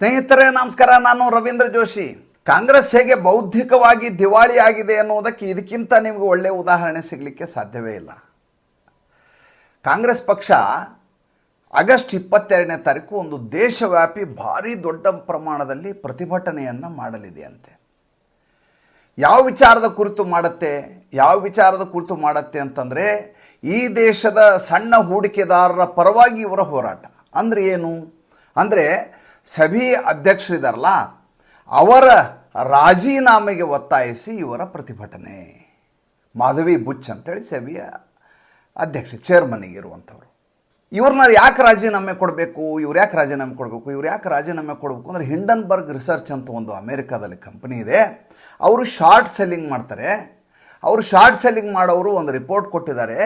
ಸ್ನೇಹಿತರೆ, ನಮಸ್ಕಾರ. ನಾನು ರವೀಂದ್ರ ಜೋಶಿ. ಕಾಂಗ್ರೆಸ್ ಹೇಗೆ ಬೌದ್ಧಿಕವಾಗಿ ದಿವಾಳಿ ಆಗಿದೆ ಅನ್ನುವುದಕ್ಕೆ ಇದಕ್ಕಿಂತ ನಿಮಗೆ ಒಳ್ಳೆಯ ಉದಾಹರಣೆ ಸಿಗಲಿಕ್ಕೆ ಸಾಧ್ಯವೇ ಇಲ್ಲ. ಕಾಂಗ್ರೆಸ್ ಪಕ್ಷ ಆಗಸ್ಟ್ ಇಪ್ಪತ್ತೆರಡನೇ ತಾರೀಕು ಒಂದು ದೇಶವ್ಯಾಪಿ ಭಾರಿ ದೊಡ್ಡ ಪ್ರಮಾಣದಲ್ಲಿ ಪ್ರತಿಭಟನೆಯನ್ನು ಮಾಡಲಿದೆಯಂತೆ. ಯಾವ ವಿಚಾರದ ಕುರಿತು ಮಾಡುತ್ತೆ, ಯಾವ ವಿಚಾರದ ಕುರಿತು ಮಾಡುತ್ತೆ ಅಂತಂದರೆ, ಈ ದೇಶದ ಸಣ್ಣ ಹೂಡಿಕೆದಾರರ ಪರವಾಗಿ ಇವರ ಹೋರಾಟ. ಅಂದರೆ ಏನು? ಅಂದರೆ ಸಭಿ ಅಧ್ಯಕ್ಷರಿದಾರಲ್ಲ, ಅವರ ರಾಜೀನಾಮೆಗೆ ಒತ್ತಾಯಿಸಿ ಇವರ ಪ್ರತಿಭಟನೆ. ಮಾಧವಿ ಬುಚ್ ಅಂತೇಳಿ ಸಭೆಯ ಅಧ್ಯಕ್ಷ ಚೇರ್ಮನಿಗೆ ಇರುವಂಥವ್ರು. ಇವ್ರನ್ನ ಯಾಕೆ ರಾಜೀನಾಮೆ ಕೊಡಬೇಕು? ಇವ್ರು ಯಾಕೆ ರಾಜೀನಾಮೆ ಕೊಡಬೇಕು? ಇವ್ರು ಯಾಕೆ ರಾಜೀನಾಮೆ ಕೊಡಬೇಕು ಅಂದರೆ ಹಿಂಡನ್ಬರ್ಗ್ ರಿಸರ್ಚ್ ಅಂತ ಒಂದು ಅಮೇರಿಕಾದಲ್ಲಿ ಕಂಪನಿ ಇದೆ. ಅವರು ಶಾರ್ಟ್ ಸೆಲ್ಲಿಂಗ್ ಮಾಡ್ತಾರೆ. ಅವರು ಶಾರ್ಟ್ ಸೆಲ್ಲಿಂಗ್ ಮಾಡೋರು ಒಂದು ರಿಪೋರ್ಟ್ ಕೊಟ್ಟಿದ್ದಾರೆ.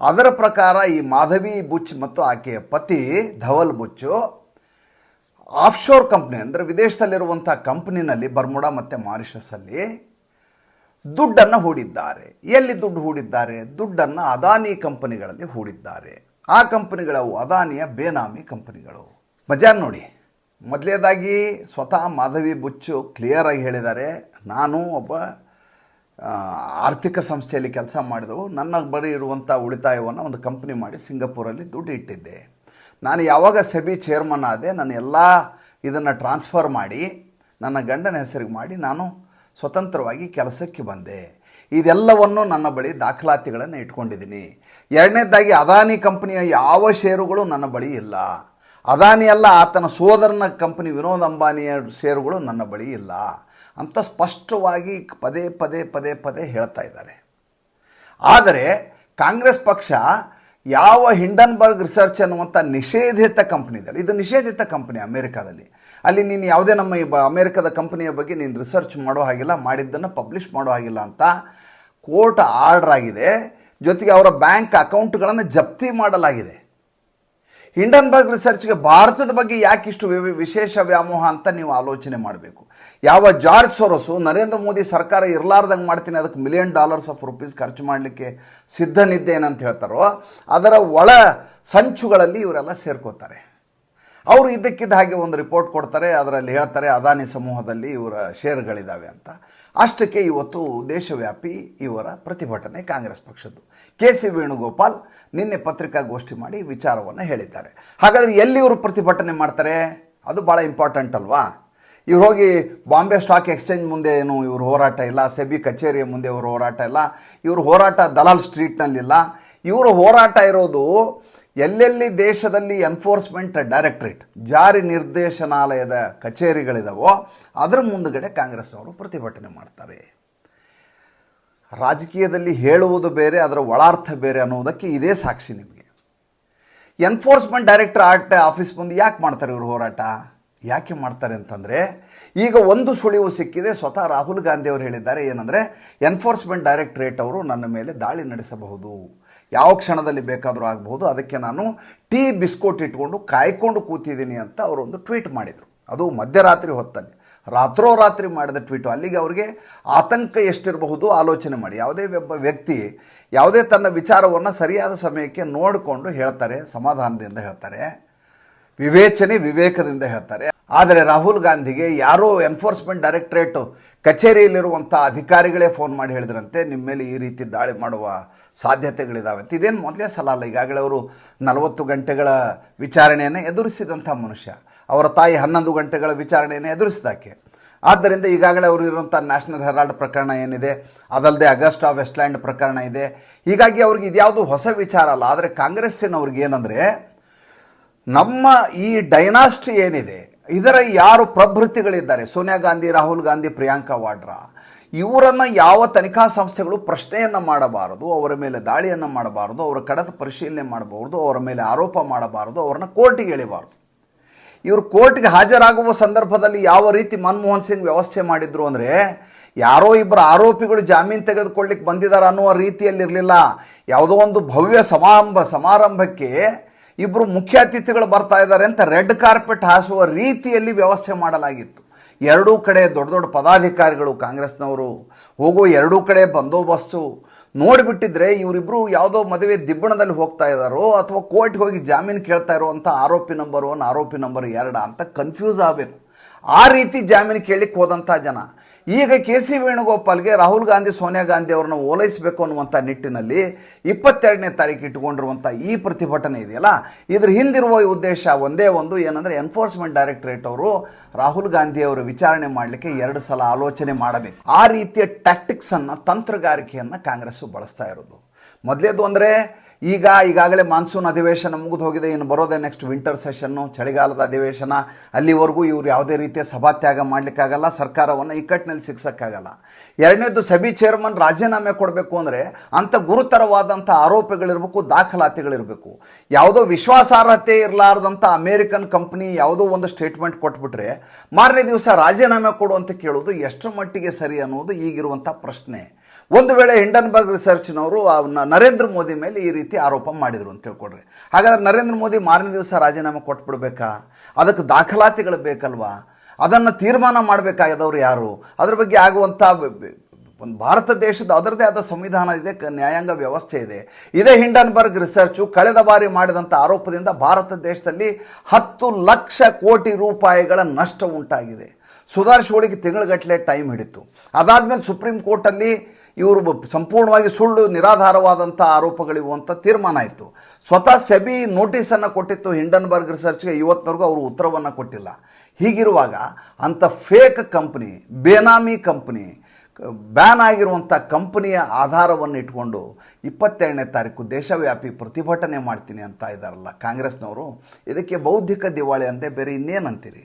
ಅದರ ಪ್ರಕಾರ ಈ ಮಾಧವಿ ಬುಚ್ ಮತ್ತು ಆಕೆಯ ಪತಿ ಧವಲ್ ಬುಚ್ಚು ಆಫ್ಶೋರ್ ಕಂಪ್ನಿ ಅಂದರೆ ವಿದೇಶದಲ್ಲಿರುವಂಥ ಕಂಪ್ನಿನಲ್ಲಿ ಬರ್ಮುಡಾ ಮತ್ತು ಮಾರಿಷಸಲ್ಲಿ ದುಡ್ಡನ್ನು ಹೂಡಿದ್ದಾರೆ. ಎಲ್ಲಿ ದುಡ್ಡು ಹೂಡಿದ್ದಾರೆ? ದುಡ್ಡನ್ನು ಅದಾನಿ ಕಂಪನಿಗಳಲ್ಲಿ ಹೂಡಿದ್ದಾರೆ. ಆ ಕಂಪನಿಗಳವು ಅದಾನಿಯ ಬೇನಾಮಿ ಕಂಪನಿಗಳು. ಮಜಾ ನೋಡಿ. ಮೊದಲೇದಾಗಿ ಸ್ವತಃ ಮಾಧವಿ ಬುಚ್ಚು ಕ್ಲಿಯರಾಗಿ ಹೇಳಿದ್ದಾರೆ. ನಾನು ಒಬ್ಬ ಆರ್ಥಿಕ ಸಂಸ್ಥೆಯಲ್ಲಿ ಕೆಲಸ ಮಾಡಿದವು. ನನ್ನ ಬರೀ ಇರುವಂಥ ಉಳಿತಾಯವನ್ನು ಒಂದು ಕಂಪ್ನಿ ಮಾಡಿ ಸಿಂಗಪೂರಲ್ಲಿ ದುಡ್ಡು ಇಟ್ಟಿದ್ದೆ. ನಾನು ಯಾವಾಗ ಸೆಬಿ ಚೇರ್ಮನ್ ಆದೆ, ನಾನು ಎಲ್ಲ ಇದನ್ನು ಟ್ರಾನ್ಸ್ಫರ್ ಮಾಡಿ, ನನ್ನ ಗಂಡನ ಹೆಸರಿಗೆ ಮಾಡಿ ನಾನು ಸ್ವತಂತ್ರವಾಗಿ ಕೆಲಸಕ್ಕೆ ಬಂದೆ. ಇದೆಲ್ಲವನ್ನು ನನ್ನ ಬಳಿ ದಾಖಲಾತಿಗಳನ್ನು ಇಟ್ಕೊಂಡಿದ್ದೀನಿ. ಎರಡನೇದಾಗಿ ಅದಾನಿ ಕಂಪನಿಯ ಯಾವ ಷೇರುಗಳು ನನ್ನ ಬಳಿ ಇಲ್ಲ. ಅದಾನಿ ಅಲ್ಲ, ಆತನ ಸೋದರನ ಕಂಪನಿ ವಿನೋದ್ ಅಂಬಾನಿಯ ಷೇರುಗಳು ನನ್ನ ಬಳಿ ಇಲ್ಲ ಅಂತ ಸ್ಪಷ್ಟವಾಗಿ ಪದೇ ಪದೇ ಪದೇ ಪದೇ ಹೇಳ್ತಾ ಇದ್ದಾರೆ. ಆದರೆ ಕಾಂಗ್ರೆಸ್ ಪಕ್ಷ ಯಾವ ಹಿಂಡನ್ಬರ್ಗ್ ರಿಸರ್ಚ್ ಅನ್ನುವಂಥ ನಿಷೇಧಿತ ಕಂಪ್ನಿದಲ್ಲಿ, ಇದೆ ನಿಷೇಧಿತ ಕಂಪ್ನಿ ಅಮೇರಿಕಾದಲ್ಲಿ. ಅಲ್ಲಿ ನೀನು ಯಾವುದೇ ನಮ್ಮ ಈ ಬ, ಅಮೇರಿಕದ ಕಂಪ್ನಿಯ ಬಗ್ಗೆ ನೀನು ರಿಸರ್ಚ್ ಮಾಡೋ ಹಾಗಿಲ್ಲ, ಮಾಡಿದ್ದನ್ನು ಪಬ್ಲಿಷ್ ಮಾಡೋ ಹಾಗಿಲ್ಲ ಅಂತ ಕೋರ್ಟ್ ಆರ್ಡ್ರ್ ಆಗಿದೆ. ಜೊತೆಗೆ ಅವರ ಬ್ಯಾಂಕ್ ಅಕೌಂಟ್ಗಳನ್ನು ಜಪ್ತಿ ಮಾಡಲಾಗಿದೆ. ಹಿಂಡನ್ಬರ್ಗ್ ರಿಸರ್ಚ್ಗೆ ಭಾರತದ ಬಗ್ಗೆ ಯಾಕೆ ಇಷ್ಟು ವಿಶೇಷ ವ್ಯಾಮೋಹ ಅಂತ ನೀವು ಆಲೋಚನೆ ಮಾಡಬೇಕು. ಯಾವ ಜಾರ್ಜ್ ಸೊರಸು ನರೇಂದ್ರ ಮೋದಿ ಸರ್ಕಾರ ಇರಲಾರ್ದಂಗೆ ಮಾಡ್ತೀನಿ, ಅದಕ್ಕೆ ಮಿಲಿಯನ್ ಡಾಲರ್ಸ್ ಆಫ್ ರುಪೀಸ್ ಖರ್ಚು ಮಾಡಲಿಕ್ಕೆ ಸಿದ್ಧನಿದ್ದೇನಂತ ಹೇಳ್ತಾರೋ, ಅದರ ಒಳ ಸಂಚುಗಳಲ್ಲಿ ಇವರೆಲ್ಲ ಸೇರ್ಕೋತಾರೆ. ಅವರು ಇದ್ದಕ್ಕಿದ್ದ ಹಾಗೆ ಒಂದು ರಿಪೋರ್ಟ್ ಕೊಡ್ತಾರೆ, ಅದರಲ್ಲಿ ಹೇಳ್ತಾರೆ, ಅದಾನಿ ಸಮೂಹದಲ್ಲಿ ಇವರ ಷೇರ್ಗಳಿದ್ದಾವೆ ಅಂತ. ಅಷ್ಟಕ್ಕೆ ಇವತ್ತು ದೇಶವ್ಯಾಪಿ ಇವರ ಪ್ರತಿಭಟನೆ ಕಾಂಗ್ರೆಸ್ ಪಕ್ಷದ್ದು. ಕೆ ಸಿ ವೇಣುಗೋಪಾಲ್ ನಿನ್ನೆ ಪತ್ರಿಕಾಗೋಷ್ಠಿ ಮಾಡಿ ವಿಚಾರವನ್ನು ಹೇಳಿದ್ದಾರೆ. ಹಾಗಾದರೆ ಎಲ್ಲಿ ಇವರು ಪ್ರತಿಭಟನೆ ಮಾಡ್ತಾರೆ? ಅದು ಭಾಳ ಇಂಪಾರ್ಟೆಂಟ್ ಅಲ್ವಾ? ಇವ್ರು ಹೋಗಿ ಬಾಂಬೆ ಸ್ಟಾಕ್ ಎಕ್ಸ್ಚೇಂಜ್ ಮುಂದೆ ಏನು ಇವ್ರ ಹೋರಾಟ ಇಲ್ಲ, ಸೆಬಿ ಕಚೇರಿಯ ಮುಂದೆ ಇವರು ಹೋರಾಟ ಇಲ್ಲ, ಇವ್ರ ಹೋರಾಟ ದಲಾಲ್ ಸ್ಟ್ರೀಟ್ನಲ್ಲಿಲ್ಲ ಇವರು ಹೋರಾಟ ಇರೋದು ಎಲ್ಲೆಲ್ಲಿ ದೇಶದಲ್ಲಿ ಎನ್ಫೋರ್ಸ್ಮೆಂಟ್ ಡೈರೆಕ್ಟ್ರೇಟ್ ಜಾರಿ ನಿರ್ದೇಶನಾಲಯದ ಕಚೇರಿಗಳಿದಾವೋ ಅದರ ಮುಂದುಗಡೆ ಕಾಂಗ್ರೆಸ್ ಅವರು ಪ್ರತಿಭಟನೆ ಮಾಡ್ತಾರೆ. ರಾಜಕೀಯದಲ್ಲಿ ಹೇಳುವುದು ಬೇರೆ, ಅದರ ಒಳಾರ್ಥ ಬೇರೆ ಅನ್ನೋದಕ್ಕೆ ಇದೇ ಸಾಕ್ಷಿ ನಿಮಗೆ. ಎನ್ಫೋರ್ಸ್ಮೆಂಟ್ ಡೈರೆಕ್ಟರ್ ಆರ್ಟ್ ಆಫೀಸ್ ಮುಂದೆ ಯಾಕೆ ಮಾಡ್ತಾರೆ ಇವರು ಹೋರಾಟ? ಯಾಕೆ ಮಾಡ್ತಾರೆ ಅಂತಂದರೆ, ಈಗ ಒಂದು ಸುಳಿವು ಸಿಕ್ಕಿದೆ, ಸ್ವತಃ ರಾಹುಲ್ ಗಾಂಧಿ ಅವರು ಹೇಳಿದ್ದಾರೆ, ಏನಂದರೆ ಎನ್ಫೋರ್ಸ್ಮೆಂಟ್ ಡೈರೆಕ್ಟ್ರೇಟ್ ಅವರು ನನ್ನ ಮೇಲೆ ದಾಳಿ ನಡೆಸಬಹುದು. ಯಾವ ಕ್ಷಣದಲ್ಲಿ ಬೇಕಾದರೂ ಆಗಬಹುದು. ಅದಕ್ಕೆ ನಾನು ಟೀ ಬಿಸ್ಕೋಟ್ ಇಟ್ಕೊಂಡು ಕಾಯ್ಕೊಂಡು ಕೂತಿದ್ದೀನಿ ಅಂತ ಅವರೊಂದು ಟ್ವೀಟ್ ಮಾಡಿದರು. ಅದು ಮಧ್ಯರಾತ್ರಿ ಹೊತ್ತಲ್ಲಿ. ರಾತ್ರೋರಾತ್ರಿ ಮಾಡಿದ ಟ್ವೀಟು. ಅಲ್ಲಿಗೆ ಅವರಿಗೆ ಆತಂಕ ಎಷ್ಟಿರಬಹುದು ಆಲೋಚನೆ ಮಾಡಿ. ಯಾವುದೇ ಒಬ್ಬ ವ್ಯಕ್ತಿ ಯಾವುದೇ ತನ್ನ ವಿಚಾರವನ್ನು ಸರಿಯಾದ ಸಮಯಕ್ಕೆ ನೋಡಿಕೊಂಡು ಹೇಳ್ತಾರೆ, ಸಮಾಧಾನದಿಂದ ಹೇಳ್ತಾರೆ, ವಿವೇಚನೆ ವಿವೇಕದಿಂದ ಹೇಳ್ತಾರೆ. ಆದರೆ ರಾಹುಲ್ ಗಾಂಧಿಗೆ ಯಾರೋ ಎನ್ಫೋರ್ಸ್ಮೆಂಟ್ ಡೈರೆಕ್ಟ್ರೇಟು ಕಚೇರಿಯಲ್ಲಿರುವಂಥ ಅಧಿಕಾರಿಗಳೇ ಫೋನ್ ಮಾಡಿ ಹೇಳಿದ್ರಂತೆ ನಿಮ್ಮ ಮೇಲೆ ಈ ರೀತಿ ದಾಳಿ ಮಾಡುವ ಸಾಧ್ಯತೆಗಳಿದ್ದಾವೆ ಅಂತ. ಇದೇನು ಮೊದಲೇ ಸಲ ಅಲ್ಲ, ಈಗಾಗಲೇ ಅವರು ನಲವತ್ತು ಗಂಟೆಗಳ ವಿಚಾರಣೆಯನ್ನು ಎದುರಿಸಿದಂಥ ಮನುಷ್ಯ. ಅವರ ತಾಯಿ ಹನ್ನೊಂದು ಗಂಟೆಗಳ ವಿಚಾರಣೆಯನ್ನು ಎದುರಿಸಿದಾಕೆ. ಆದ್ದರಿಂದ ಈಗಾಗಲೇ ಅವರು ಇರುವಂಥ ನ್ಯಾಷನಲ್ ಹೆರಾಲ್ಡ್ ಪ್ರಕರಣ ಏನಿದೆ, ಅದಲ್ಲದೆ ಅಗಸ್ಟಾ ವೆಸ್ಟ್ಲ್ಯಾಂಡ್ ಪ್ರಕರಣ ಇದೆ. ಹೀಗಾಗಿ ಅವ್ರಿಗೆ ಇದ್ಯಾವುದು ಹೊಸ ವಿಚಾರ ಅಲ್ಲ, ಆದರೆ ಕಾಂಗ್ರೆಸ್ಸಿನವ್ರಿಗೆ ಏನಂದರೆ, ನಮ್ಮ ಈ ಡೈನಾಸ್ಟಿ ಏನಿದೆ ಇದರ ಯಾರು ಪ್ರಭೃತಿಗಳಿದ್ದಾರೆ? ಸೋನಿಯಾ ಗಾಂಧಿ, ರಾಹುಲ್ ಗಾಂಧಿ, ಪ್ರಿಯಾಂಕಾ ವಾಡ್ರಾ. ಇವರನ್ನು ಯಾವ ತನಿಖಾ ಸಂಸ್ಥೆಗಳು ಪ್ರಶ್ನೆಯನ್ನು ಮಾಡಬಾರದು, ಅವರ ಮೇಲೆ ದಾಳಿಯನ್ನು ಮಾಡಬಾರದು, ಅವರ ಕಡತ ಪರಿಶೀಲನೆ ಮಾಡಬಾರದು, ಅವರ ಮೇಲೆ ಆರೋಪ ಮಾಡಬಾರದು, ಅವರನ್ನು ಕೋರ್ಟಿಗೆ ಎಳಿಬಾರದು. ಇವರು ಕೋರ್ಟ್ಗೆ ಹಾಜರಾಗುವ ಸಂದರ್ಭದಲ್ಲಿ ಯಾವ ರೀತಿ ಮನಮೋಹನ್ ಸಿಂಗ್ ವ್ಯವಸ್ಥೆ ಮಾಡಿದ್ರು ಅಂದರೆ, ಯಾರೋ ಇಬ್ಬರು ಆರೋಪಿಗಳು ಜಾಮೀನು ತೆಗೆದುಕೊಳ್ಳಿಕ್ಕೆ ಬಂದಿದ್ದಾರೆ ಅನ್ನುವ ರೀತಿಯಲ್ಲಿರಲಿಲ್ಲ. ಯಾವುದೋ ಒಂದು ಭವ್ಯ ಸಮಾರಂಭ, ಸಮಾರಂಭಕ್ಕೆ ಇಬ್ಬರು ಮುಖ್ಯ ಅತಿಥಿಗಳು ಬರ್ತಾ ಇದ್ದಾರೆ ಅಂತ ರೆಡ್ ಕಾರ್ಪೆಟ್ ಹಾಸುವ ರೀತಿಯಲ್ಲಿ ವ್ಯವಸ್ಥೆ ಮಾಡಲಾಗಿತ್ತು. ಎರಡೂ ಕಡೆ ದೊಡ್ಡ ದೊಡ್ಡ ಪದಾಧಿಕಾರಿಗಳು, ಕಾಂಗ್ರೆಸ್ನವರು ಹೋಗೋ ಎರಡೂ ಕಡೆ ಬಂದೋಬಸ್ತು ನೋಡಿಬಿಟ್ಟಿದ್ರೆ ಇವರಿಬ್ಬರು ಯಾವುದೋ ಮದುವೆ ದಿಬ್ಬಣದಲ್ಲಿ ಹೋಗ್ತಾ ಇದ್ದಾರೋ ಅಥವಾ ಕೋರ್ಟ್ಗೆ ಹೋಗಿ ಜಾಮೀನು ಕೇಳ್ತಾ ಇರೋವಂಥ ಆರೋಪಿ ನಂಬರ್ ಒನ್ ಆರೋಪಿ ನಂಬರ್ ಎರಡ ಅಂತ ಕನ್ಫ್ಯೂಸ್ ಆಗಬೇಕು. ಆ ರೀತಿ ಜಾಮೀನು ಕೇಳಲಿಕ್ಕೆ ಹೋದಂಥ ಜನ. ಈಗ ಕೆ ಸಿ ವೇಣುಗೋಪಾಲ್ಗೆ ರಾಹುಲ್ ಗಾಂಧಿ, ಸೋನಿಯಾ ಗಾಂಧಿ ಅವರನ್ನು ಓಲೈಸಬೇಕು ಅನ್ನುವಂಥ ನಿಟ್ಟಿನಲ್ಲಿ ಇಪ್ಪತ್ತೆರಡನೇ ತಾರೀಕು ಇಟ್ಟುಕೊಂಡಿರುವಂಥ ಈ ಪ್ರತಿಭಟನೆ ಇದೆಯಲ್ಲ? ಇದ್ರ ಹಿಂದಿರುವ ಉದ್ದೇಶ ಒಂದೇ ಒಂದು, ಏನಂದರೆ ಎನ್ಫೋರ್ಸ್ಮೆಂಟ್ ಡೈರೆಕ್ಟರೇಟ್ ಅವರು ರಾಹುಲ್ ಗಾಂಧಿ ಅವರ ವಿಚಾರಣೆ ಮಾಡಲಿಕ್ಕೆ ಎರಡು ಸಲ ಆಲೋಚನೆ ಮಾಡಬೇಕು. ಆ ರೀತಿಯ ಟ್ಯಾಕ್ಟಿಕ್ಸನ್ನು ತಂತ್ರಗಾರಿಕೆಯನ್ನು ಕಾಂಗ್ರೆಸ್ಸು ಬಳಸ್ತಾ ಇರೋದು. ಮೊದಲೇದು ಅಂದರೆ ಈಗ ಈಗಾಗಲೇ ಮಾನ್ಸೂನ್ ಅಧಿವೇಶನ ಮುಗಿದು ಹೋಗಿದೆ ಇನ್ನು ಬರೋದೇ ನೆಕ್ಸ್ಟ್ ವಿಂಟರ್ ಸೆಷನ್ನು ಚಳಿಗಾಲದ ಅಧಿವೇಶನ. ಅಲ್ಲಿವರೆಗೂ ಇವರು ಯಾವುದೇ ರೀತಿಯ ಸಭಾತ್ಯಾಗ ಮಾಡಲಿಕ್ಕಾಗಲ್ಲ, ಸರ್ಕಾರವನ್ನು ಇಕ್ಕಟ್ಟಿನಲ್ಲಿ ಸಿಕ್ಸೋಕ್ಕಾಗಲ್ಲ ಎರಡನೇದು ಸಭಿ ಚೇರ್ಮನ್ ರಾಜೀನಾಮೆ ಕೊಡಬೇಕು ಅಂದರೆ ಅಂಥ ಗುರುತರವಾದಂಥ ಆರೋಪಗಳಿರಬೇಕು, ದಾಖಲಾತಿಗಳಿರಬೇಕು. ಯಾವುದೋ ವಿಶ್ವಾಸಾರ್ಹತೆ ಇರಲಾರ್ದಂಥ ಅಮೇರಿಕನ್ ಕಂಪ್ನಿ ಯಾವುದೋ ಒಂದು ಸ್ಟೇಟ್ಮೆಂಟ್ ಕೊಟ್ಬಿಟ್ರೆ ಮಾರನೇ ದಿವಸ ರಾಜೀನಾಮೆ ಕೊಡು ಅಂತ ಕೇಳೋದು ಎಷ್ಟರ ಮಟ್ಟಿಗೆ ಸರಿ ಅನ್ನೋದು ಈಗಿರುವಂಥ ಪ್ರಶ್ನೆ. ಒಂದು ವೇಳೆ ಹಿಂಡನ್ಬರ್ಗ್ ರಿಸರ್ಚ್ನವರು ನರೇಂದ್ರ ಮೋದಿ ಮೇಲೆ ಈ ರೀತಿ ಆರೋಪ ಮಾಡಿದರು ಅಂತ ತಿಳ್ಕೊಡ್ರಿ ಹಾಗಾದ್ರೆ ನರೇಂದ್ರ ಮೋದಿ ಮಾರನೇ ದಿವಸ ರಾಜೀನಾಮೆ ಕೊಟ್ಬಿಡ್ಬೇಕಾ? ಅದಕ್ಕೆ ದಾಖಲಾತಿಗಳು ಬೇಕಲ್ವಾ? ಅದನ್ನು ತೀರ್ಮಾನ ಮಾಡಬೇಕಾದವರು ಯಾರು? ಅದ್ರ ಬಗ್ಗೆ ಆಗುವಂಥ ಒಂದು ಭಾರತ ದೇಶದ ಅದರದೇ ಆದ ಸಂವಿಧಾನ ಇದೆ ನ್ಯಾಯಾಂಗ ವ್ಯವಸ್ಥೆ ಇದೆ. ಇದೇ ಹಿಂಡನ್ಬರ್ಗ್ ರಿಸರ್ಚು ಕಳೆದ ಬಾರಿ ಮಾಡಿದಂಥ ಆರೋಪದಿಂದ ಭಾರತ ದೇಶದಲ್ಲಿ ಹತ್ತು ಲಕ್ಷ ಕೋಟಿ ರೂಪಾಯಿಗಳ ನಷ್ಟ ಉಂಟಾಗಿದೆ. ಸುಧಾರಿಸುವಳಿಗೆ ತಿಂಗಳಗಟ್ಟಲೆ ಟೈಮ್ ಹಿಡಿತು. ಅದಾದಮೇಲೆ ಸುಪ್ರೀಂ ಕೋರ್ಟಲ್ಲಿ ಇವರು ಸಂಪೂರ್ಣವಾಗಿ ಸುಳ್ಳು, ನಿರಾಧಾರವಾದಂಥ ಆರೋಪಗಳಿವು ಅಂತ ತೀರ್ಮಾನ ಆಯಿತು. ಸ್ವತಃ ಸೆಬಿ ನೋಟಿಸನ್ನು ಕೊಟ್ಟಿತ್ತು ಹಿಂಡನ್ಬರ್ಗ್ ರಿಸರ್ಚ್ಗೆ ಇವತ್ತಿನವರೆಗೂ ಅವರು ಉತ್ತರವನ್ನು ಕೊಟ್ಟಿಲ್ಲ. ಹೀಗಿರುವಾಗ ಅಂಥ ಫೇಕ್ ಕಂಪ್ನಿ ಬೇನಾಮಿ ಕಂಪ್ನಿ ಬ್ಯಾನ್ ಆಗಿರುವಂಥ ಕಂಪನಿಯ ಆಧಾರವನ್ನು ಇಟ್ಕೊಂಡು ಇಪ್ಪತ್ತೆರಡನೇ ತಾರೀಕು ದೇಶವ್ಯಾಪಿ ಪ್ರತಿಭಟನೆ ಮಾಡ್ತೀನಿ ಅಂತ ಇದ್ದಾರಲ್ಲ ಕಾಂಗ್ರೆಸ್ನವರು. ಇದಕ್ಕೆ ಬೌದ್ಧಿಕ ದಿವಾಳಿ ಅಂದೇ ಬೇರೆ ಇನ್ನೇನಂತೀರಿ?